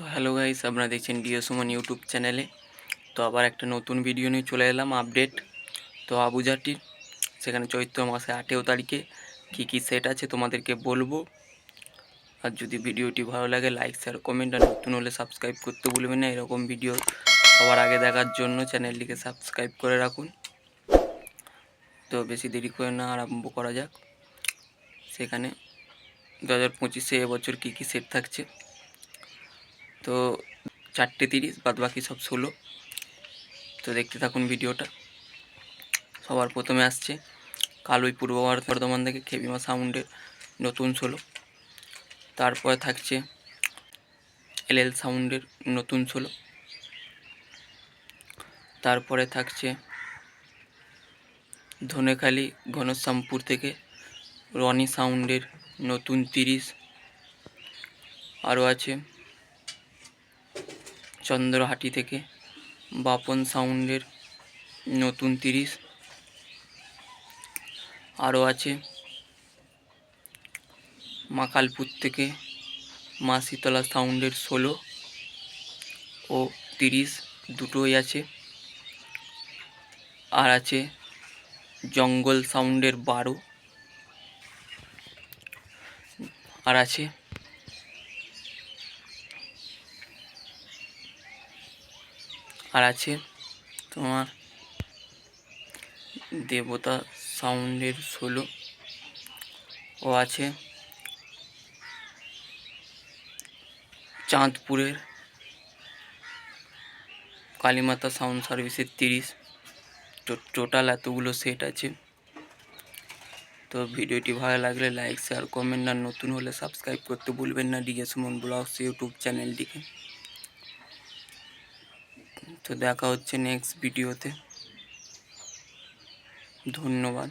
তো hello guys, আপনারা দেখছেন ডিও সুমন ইউটিউব চ্যানেলে। তো আবার একটা নতুন ভিডিও নিয়ে চলে এলাম, আপডেট। তো আবুজাটির সেখানে চৈত্র মাসে আঠেরো তারিখে কী কী সেট আছে তোমাদেরকে বলব। আর যদি ভিডিওটি ভালো লাগে লাইক শেয়ার কমেন্ট আর নতুন হলে সাবস্ক্রাইব করতে ভুলবেন না। এরকম ভিডিও সবার আগে দেখার জন্য চ্যানেলটিকে সাবস্ক্রাইব করে রাখুন। তো বেশি দেরি করে না, আরম্ভ করা যাক। সেখানে দু হাজার পঁচিশে এবছর কী কী সেট থাকছে? তো চারটে তিরিশ বাদ বাকি সব ষোলো। তো দেখতে থাকুন ভিডিওটা। সবার প্রথমে আসছে কালোই পূর্ব বর্ধমান থেকে খেবিমা সাউন্ডের নতুন ষোলো। তারপরে থাকছে এল এল সাউন্ডের নতুন ষোলো। তারপরে থাকছে ধনেখালি ঘনশ্যামপুর থেকে রনি সাউন্ডের নতুন তিরিশ। আরও আছে চন্দ্রহাটি থেকে বাপন সাউন্ডের নতুন তিরিশ। আরও আছে মাকালপুর থেকে মা শীতলা সাউন্ডের ষোলো ও তিরিশ দুটোই আছে। আর আছে জঙ্গল সাউন্ডের বারো। আর আছে আর আছে তোমার দেবতা সাউন্ডের ষোলো ও আছে চাঁদপুরের কালীমাতা সাউন্ড সার্ভিসের তিরিশ। তো টোটাল এতগুলো সেট আছে। তো ভিডিওটি ভালো লাগলে লাইক শেয়ার কমেন্ট আর নতুন হলে সাবস্ক্রাইব করতে ভুলবেন না। ডিজে সুমন ব্লগস ইউটিউব চ্যানেলটিকে তো দেখা হচ্ছে নেক্সট ভিডিওতে ধন্যবাদ।